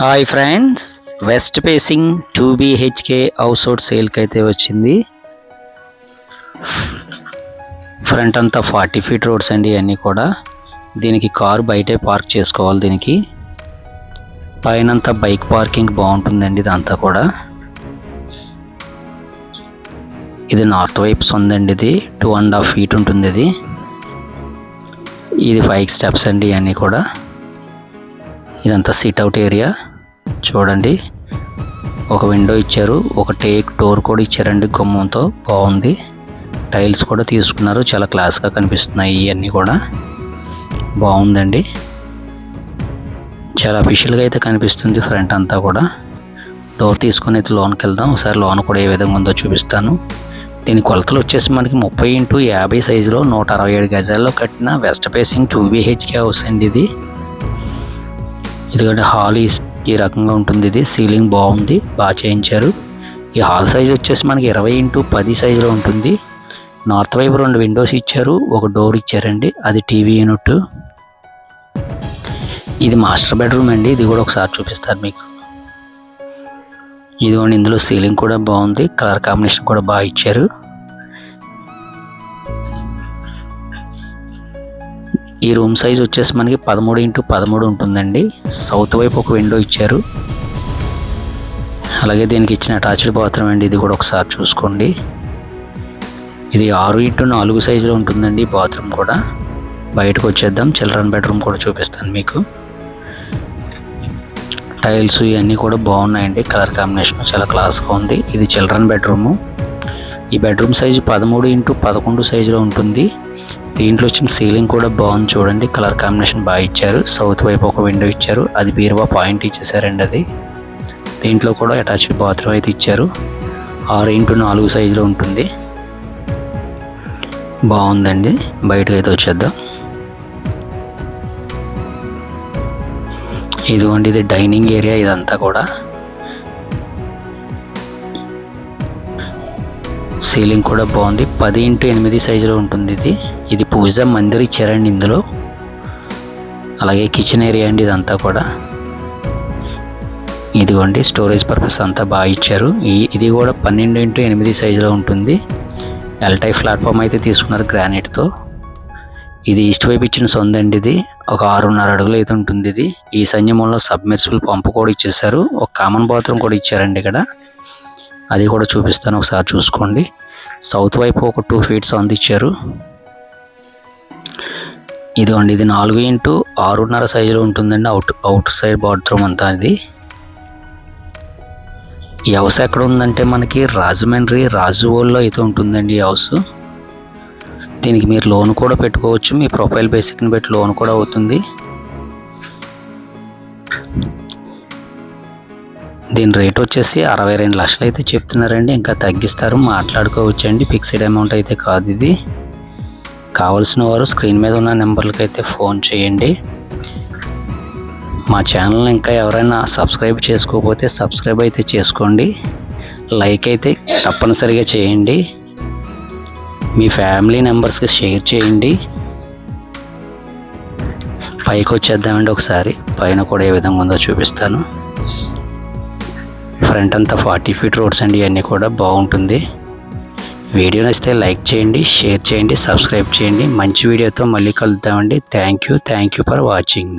Hi friends west facing two BHK house hold సేల్కి అయితే వచ్చింది. ఫ్రంట్ అంతా ఫార్టీ ఫీట్ రోడ్స్ అండి ఇవన్నీ కూడా. దీనికి కారు బయటే పార్క్ చేసుకోవాలి దీనికి. పైనంతా బైక్ పార్కింగ్ బాగుంటుందండి ఇదంతా కూడా. ఇది నార్త్ వైప్స్ ఉందండి ఇది. టూ అండ్ హాఫ్ ఫీట్ ఉంటుంది ఇది ఇది ఫైవ్ స్టెప్స్ అండి ఇవన్నీ కూడా. ఇదంతా సిట్అవుట్ ఏరియా చూడండి. ఒక విండో ఇచ్చారు. ఒక టేక్ డోర్ కూడా ఇచ్చారండి గుమ్మంతో. బాగుంది. టైల్స్ కూడా తీసుకున్నారు. చాలా క్లాస్గా కనిపిస్తున్నాయి ఇవన్నీ కూడా. బాగుందండి. చాలా అఫీషియల్గా అయితే కనిపిస్తుంది ఫ్రంట్ అంతా కూడా. డోర్ తీసుకుని అయితే లోన్కి వెళ్దాం. ఒకసారి లోన్ కూడా ఏ విధంగా ఉందో చూపిస్తాను. దీని కొలతలు వచ్చేసి మనకి ముప్పై ఇంటూ యాభై సైజులో నూట అరవై ఏడు గజాల్లో కట్టిన west facing two BHK house అండి ఇది. ఎందుకంటే హాల్ ఈ రకంగా ఉంటుంది. ఇది సీలింగ్ బాగుంది. బాగా చేయించారు. ఈ హాల్ సైజ్ వచ్చేసి మనకి ఇరవై ఇంటూ పది సైజులో ఉంటుంది. నార్త్ వైపు రెండు విండోస్ ఇచ్చారు. ఒక డోర్ ఇచ్చారండి. అది టీవీ యూనిట్. ఇది మాస్టర్ బెడ్రూమ్ అండి. ఇది కూడా ఒకసారి చూపిస్తారు మీకు. ఇదిగోండి ఇందులో సీలింగ్ కూడా బాగుంది. కలర్ కాంబినేషన్ కూడా బాగా ఇచ్చారు. ఈ రూమ్ సైజ్ వచ్చేసి మనకి పదమూడు ఇంటూ పదమూడు ఉంటుందండి. సౌత్ వైపు ఒక విండో ఇచ్చారు. అలాగే దీనికి ఇచ్చిన అటాచ్డ్ బాత్రూమ్ అండి ఇది కూడా ఒకసారి చూసుకోండి. ఇది ఆరు ఇంటూ నాలుగు సైజులో ఉంటుందండి బాత్రూమ్ కూడా. బయటకు వచ్చేద్దాం చిల్డ్రన్ బెడ్రూమ్ కూడా చూపిస్తాను మీకు. టైల్స్ ఇవన్నీ కూడా బాగున్నాయండి కలర్ కాంబినేషన్ చాలా క్లాస్గా ఉంది. ఇది చిల్డ్రన్ బెడ్రూము. ఈ బెడ్రూమ్ సైజు పదమూడు ఇంటూ పదకొండు సైజులో ఉంటుంది. దీంట్లో వచ్చిన సీలింగ్ కూడా బాగుంది చూడండి. కలర్ కాంబినేషన్ బాగా ఇచ్చారు. సౌత్ వైపు ఒక విండో ఇచ్చారు. అది బీరువా పాయింట్ ఇచ్చేసారండి అది. దీంట్లో కూడా అటాచ్డ్ బాత్రూమ్ అయితే ఇచ్చారు. ఆరు ఇంటూ నాలుగు సైజులో ఉంటుంది. బాగుందండి. బయటకు అయితే వచ్చేద్దాం. ఇదిగోండి ఇది డైనింగ్ ఏరియా ఇదంతా కూడా. సీలింగ్ కూడా బాగుంది. పది ఇంటూ ఎనిమిది సైజులో ఉంటుంది ఇది. ఇది పూజ మందిర్ ఇచ్చారండి ఇందులో. అలాగే కిచెన్ ఏరియా అండి ఇదంతా కూడా. ఇదిగోండి స్టోరేజ్ పర్పస్ అంతా బాగా ఇచ్చారు. ఈ ఇది కూడా పన్నెండు ఇంటూ ఎనిమిది సైజులో ఉంటుంది. ఎల్టై ప్లాట్ఫామ్ అయితే తీసుకున్నారు గ్రానైట్తో ఇది ఈస్ట్ వైపు ఇచ్చిన సొందండి ఇది. ఒక ఆరున్నర అడుగులు అయితే ఉంటుంది ఇది. ఈ సంయమంలో సబ్మెర్సిబుల్ పంపు కూడా ఇచ్చేసారు ఒక కామన్ బాత్రూమ్ కూడా ఇచ్చారండి ఇక్కడ. అది కూడా చూపిస్తాను ఒకసారి చూసుకోండి. సౌత్ వైపు ఒక టూ ఫీట్స్ అందించారు. ఇదిగోండి ఇది నాలుగు ఇంటూ ఆరున్నర సైజులో ఉంటుందండి. అవుట్ అవుట్ సైడ్ బాత్రూమ్ అంతా ఇది. ఈ హౌస్ ఎక్కడ ఉందంటే మనకి రాజమండ్రి రాజువోల్లో అయితే ఉంటుందండి ఈ హౌస్. దీనికి మీరు లోన్ కూడా పెట్టుకోవచ్చు. మీ ప్రొఫైల్ బేసిక్ని బట్టి లోన్ కూడా అవుతుంది. దీని రేట్ వచ్చేసి అరవై రెండు లక్షలు అయితే చెప్తున్నారండి. ఇంకా తగ్గిస్తారు మాట్లాడుకోవచ్చండి. ఫిక్స్డ్ అమౌంట్ అయితే కాదు ఇది. కావలసిన వారు స్క్రీన్ మీద ఉన్న నెంబర్లకి అయితే ఫోన్ చేయండి. మా ఛానల్ని ఇంకా ఎవరైనా సబ్స్క్రైబ్ చేసుకోకపోతే సబ్స్క్రైబ్ అయితే చేసుకోండి. లైక్ అయితే తప్పనిసరిగా చేయండి. మీ ఫ్యామిలీ మెంబర్స్కి షేర్ చేయండి. పైకి వచ్చేద్దామండి ఒకసారి. పైన కూడా ఏ విధంగా ఉందో చూపిస్తాను. ఫ్రంట్ అంతా ఫార్టీ ఫీట్ రోడ్స్ అండి ఇవన్నీ కూడా బాగుంటుంది. వీడియో నచ్చితే లైక్ చేయండి షేర్ చేయండి సబ్స్క్రైబ్ చేయండి. మంచి వీడియోతో మళ్ళీ కలుద్దామండి. Thank you thank you for watching